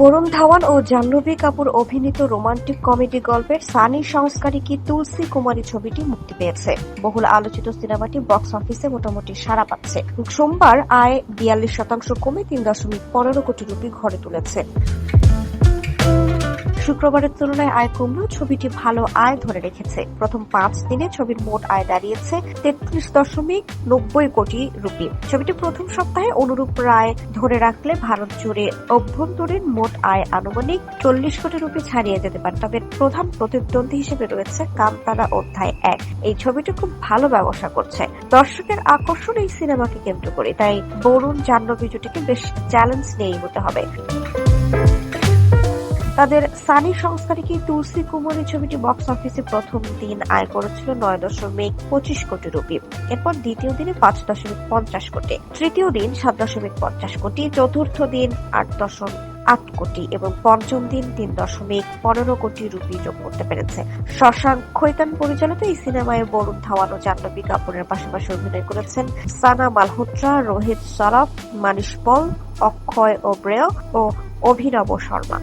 বরুণ ধাওয়ান ও জাহ্নবী কাপুর অভিনীত romantic comedy গল্পের সানি সংস্কারী কি তুলসী কুমারী ছবিটি মুক্তি পেয়েছে। বহুল আলোচিত সিনেমাটি বক্স অফিসে মোটামুটি সাড়া পাচ্ছে। সোমবার আয় বিয়াল্লিশ শতাংশ কমে তিন দশমিক পনেরো কোটি রুপি ঘরে তুলেছে। শুক্রবারের তুলনায় আয় কমলেও ছবিটি ভালো আয় ধরে রেখেছে। প্রথম পাঁচ দিনে ছবির মোট আয় দাঁড়িয়েছে তেত্রিশ দশমিক নব্বই কোটি রুপি। ছবিটি প্রথম সপ্তাহে অনুরূপ রায় ধরে রাখলে ভারত জুড়ে অভ্যন্তরীণ মোট আয় আনুমানিক চল্লিশ কোটি রুপি ছাড়িয়ে যেতে পারে। তবে প্রধান প্রতিদ্বন্দ্বী হিসেবে রয়েছে কামতারা অধ্যায় এক। এই ছবিটি খুব ভালো ব্যবসা করছে। দর্শকের আকর্ষণ এই সিনেমাকে কেন্দ্র করে, তাই বরুণ জাহ্নবী জুটিকে বেশ চ্যালেঞ্জ নিয়েই হতে হবে। তাদের সানি সংস্কারে কি তুলসী কুমারী ছবিটি বক্স অফিসে প্রথম দিন আয় করেছিল নয় দশমিক পঁচিশ কোটি রুপি। এরপর দ্বিতীয় দিনে পাঁচ দশমিক পঞ্চাশ কোটি। তৃতীয় দিন সাত দশমিক পঞ্চাশ কোটি, চতুর্থ দিন আট দশমিক আট কোটি এবং পঞ্চম দিন তিন দশমিক পনেরো কোটি রুপি যোগ করতে পেরেছে। শশাঙ্ক খৈতান পরিচালিত এই সিনেমায় বরুণ ধাওয়ান ও জাহ্নবী কাপুরের পাশাপাশি অভিনয় করেছেন সানা মালহোত্রা, রোহিত সরফ, মানিশ পল, অক্ষয় ওব্রেয় ও অভিনব শর্মা।